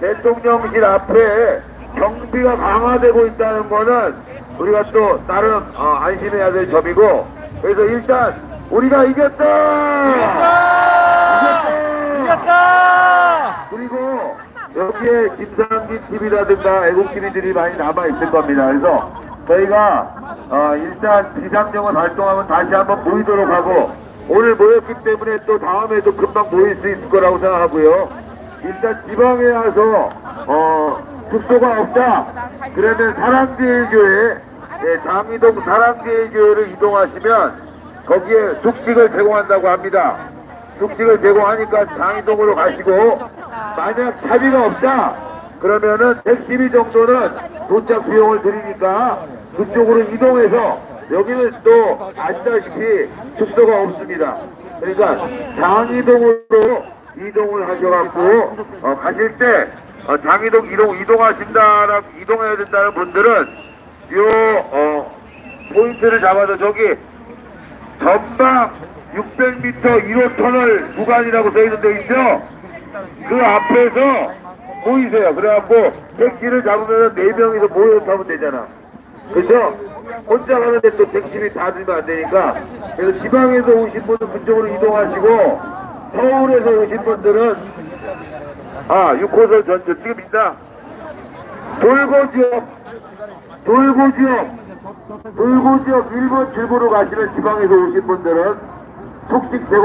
대통령실 앞에 경비가 강화되고 있다는 거는 우리가 또 나름 어, 안심해야 될 점이고 그래서 일단 우리가 이겼다! 이겼다! 이겼다! 그리고 여기에 김상진 TV라든가 애국 TV들이 많이 남아 있을 겁니다. 그래서 저희가 어, 일단 비상정원 활동하면 다시 한번 모이도록 하고 오늘 모였기 때문에 또 다음에도 금방 모일 수 있을 거라고 생각하고요. 일단 지방에 와서 어, 숙소가 없다. 그러면 사랑제일교회 예, 장이동 사랑제일교회를 이동하시면 거기에 숙식을 제공한다고 합니다. 숙식을 제공하니까 장이동으로 가시고 만약 차비가 없다 그러면은 택시비 정도는 도착 비용을 드리니까 그쪽으로 이동해서 여기는 또 아시다시피 숙소가 없습니다. 그러니까 장이동으로 이동을 하셔갖고 어, 가실 때 어, 장이동 이동 이동하신다라 이동해야 된다는 분들은 요 어, 포인트를 잡아서 저기 전방 600m 1호 터널 구간이라고 써 있는 데 있죠? 그 앞에서 보이세요. 그래갖고 택시를 잡으면 4명이서 모여서 타면 되잖아. 그죠? 혼자 가는데 또 택시비 다 들면 안 되니까. 그래서 지방에서 오신 분은 그쪽으로 이동하시고 서울에서 오신 분들은 아 6호선 전철 지금 있다. 돌고 지역 돌고 지역 돌고 지역 1번 출구로 가시는 지방에서 오신 분들은 숙식 제공